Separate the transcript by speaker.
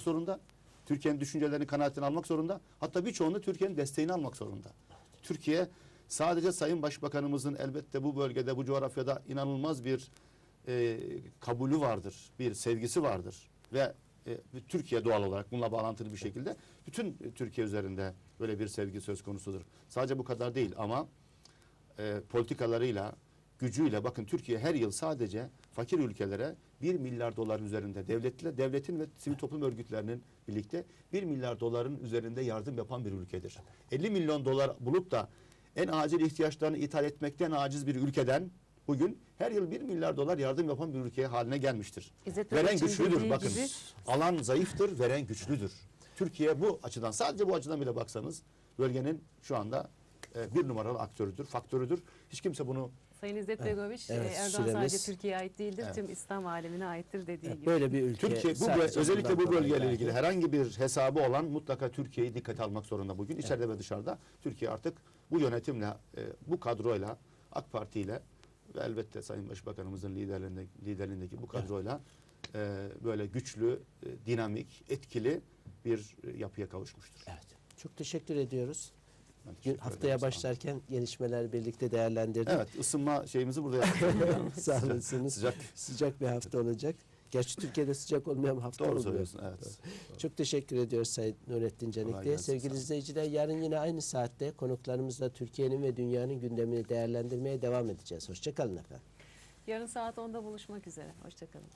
Speaker 1: almak zorunda. Türkiye'nin düşüncelerini kanaatini almak zorunda. Hatta birçoğunda Türkiye'nin desteğini almak zorunda. Türkiye sadece Sayın Başbakanımızın elbette bu bölgede, bu coğrafyada inanılmaz bir e, kabulü vardır, bir sevgisi vardır ve e, Türkiye doğal olarak bununla bağlantılı bir şekilde bütün Türkiye üzerinde böyle bir sevgi söz konusudur. Sadece bu kadar değil ama e, politikalarıyla, gücüyle bakın Türkiye her yıl sadece fakir ülkelere 1 milyar doların üzerinde devletle, devletin ve sivil toplum örgütlerinin birlikte 1 milyar doların üzerinde yardım yapan bir ülkedir. 50 milyon dolar bulup da en acil ihtiyaçlarını ithal etmekten aciz bir ülkeden bugün her yıl 1 milyar dolar yardım yapan bir ülkeye haline gelmiştir.
Speaker 2: İzzet
Speaker 1: veren güçlüdür bakın.
Speaker 2: gibi-
Speaker 1: Alan zayıftır, veren güçlüdür. Türkiye bu açıdan sadece bu açıdan bile baksanız bölgenin şu anda e, bir numaralı aktörüdür, faktörüdür. Hiç kimse bunu
Speaker 2: Sayın İzzet Begoviç,
Speaker 3: Evet,
Speaker 2: e, Erdoğan
Speaker 3: süremiz-
Speaker 2: sadece Türkiye'ye ait değildir,
Speaker 1: Evet.
Speaker 2: tüm İslam alemine aittir dediği
Speaker 3: Evet,
Speaker 2: gibi.
Speaker 3: böyle bir ülke.
Speaker 1: Türkiye bu özellikle bu bölgeyle ilgili herhangi bir hesabı olan mutlaka Türkiye'yi dikkate almak zorunda bugün. içeride ve dışarıda Türkiye artık bu yönetimle, e, bu kadroyla, AK Parti ile ve elbette Sayın Başbakanımızın liderliğinde, liderliğindeki bu kadroyla e, böyle güçlü, e, dinamik, etkili bir e, yapıya kavuşmuştur.
Speaker 3: Evet. Çok teşekkür ediyoruz. Haftaya başlarken gelişmeler birlikte değerlendirdik.
Speaker 1: Evet, ısınma şeyimizi burada yaptık.
Speaker 3: Sağ olasınız.
Speaker 1: Sıcak.
Speaker 3: Sıcak bir hafta olacak. Gerçi Türkiye'de sıcak olmayan hafta
Speaker 1: Doğru
Speaker 3: olmuyor.
Speaker 1: Evet.
Speaker 3: Çok teşekkür ediyoruz Sayın Nurettin Canikli'ye. Sevgili izleyiciler yarın yine aynı saatte konuklarımızla Türkiye'nin ve dünyanın gündemini değerlendirmeye devam edeceğiz. Hoşçakalın efendim.
Speaker 2: Yarın saat 10'da buluşmak üzere. Hoşçakalın.